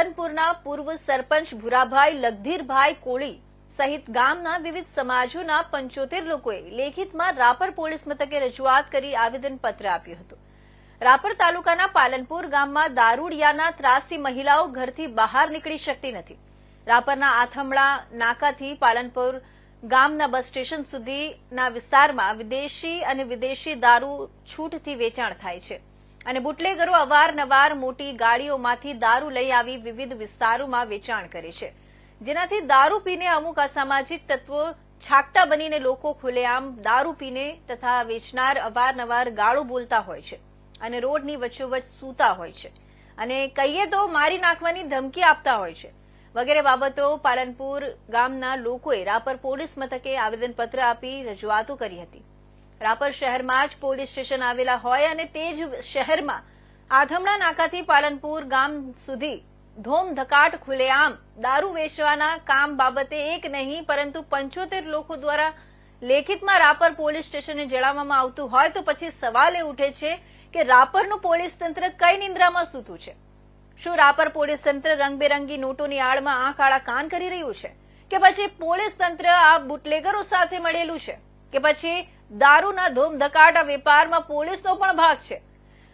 પાલનપુરના પૂર્વ સરપંચ ભુરાભાઈ લગધીરભાઈ કોળી સહિત ગામના વિવિધ સમાજોના પંચોતેર લોકોએ લેખિતમાં રાપર પોલીસ મથકે રજૂઆત કરી આવેદનપત્ર આપ્યું હતું. રાપર તાલુકાના પાલનપુર ગામમાં દારૂડિયાના ત્રાસથી મહિલાઓ ઘરથી બહાર નીકળી શકતી નથી. રાપરના આથમડા નાકાથી પાલનપુર ગામના બસ સ્ટેશન સુધીના વિસ્તારમાં વિદેશી અને વિદેશી દારૂ છૂટથી વેચાણ થાય છે. અને બુટલેગરો અવારનવાર મોટી ગાડીઓમાંથી દારૂ લઈ આવી વિવિધ વિસ્તારોમાં વેચાણ કરે છે. જેનાથી દારૂ પીને અમુક અસામાજિક તત્વો છાકટા બનીને લોકો ખુલ્લેઆમ દારૂ પીને તથા વેચનાર અવારનવાર ગાળો બોલતા હોય છે અને રોડની વચ્ચોવચ્ચ સૂતા હોય છે. અને કહીએ તો મારી નાખવાની ધમકી આપતા હોય છે. વગેરે બાબતો પાલનપુર ગામના લોકોએ રાપર પોલીસ મથકે આવેદનપત્ર આપી રજૂઆતો કરી હતી. રાપર શહેરમાં જ પોલીસ સ્ટેશન આવેલા હોય અને તે જ શહેરમાં આથમણા નાકાથી પાલનપુર ગામ સુધી ધોમ ધકાટ ખુલ્લેઆમ દારૂ વેચવાના કામ બાબતે એક નહીં, પરંતુ પંચોતેર લોકો દ્વારા લેખિતમાં રાપર પોલીસ સ્ટેશને જણાવવામાં આવતું હોય તો પછી સવાલ એ ઉઠે છે કે રાપરનું પોલીસ તંત્ર કઈ નિંદ્રામાં સૂતું છે? શું રાપર પોલીસ તંત્ર રંગબેરંગી નોટોની આડમાં આંખ આળા કાન કરી રહ્યું છે? કે પછી પોલીસ તંત્ર આ બુટલેગરો સાથે મળેલું છે? કે પછી દારૂના ધૂમ ધકાટા વેપારમાં પોલીસનો પણ ભાગ છે.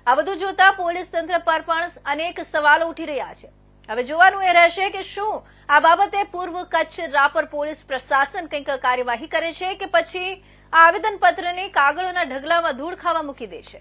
આ બધું જોતા પોલીસ તંત્ર પર પણ અનેક સવાલો ઉઠી રહ્યા છે. હવે જોવાનું એ રહેશે કે શું આ બાબતે પૂર્વ કચ્છ રાપર પોલીસ પ્રશાસન કંઈક કાર્યવાહી કરે છે કે પછી આ આવેદનપત્રને કાગળોના ઢગલામાં ધૂળ ખાવા મૂકી દે છે?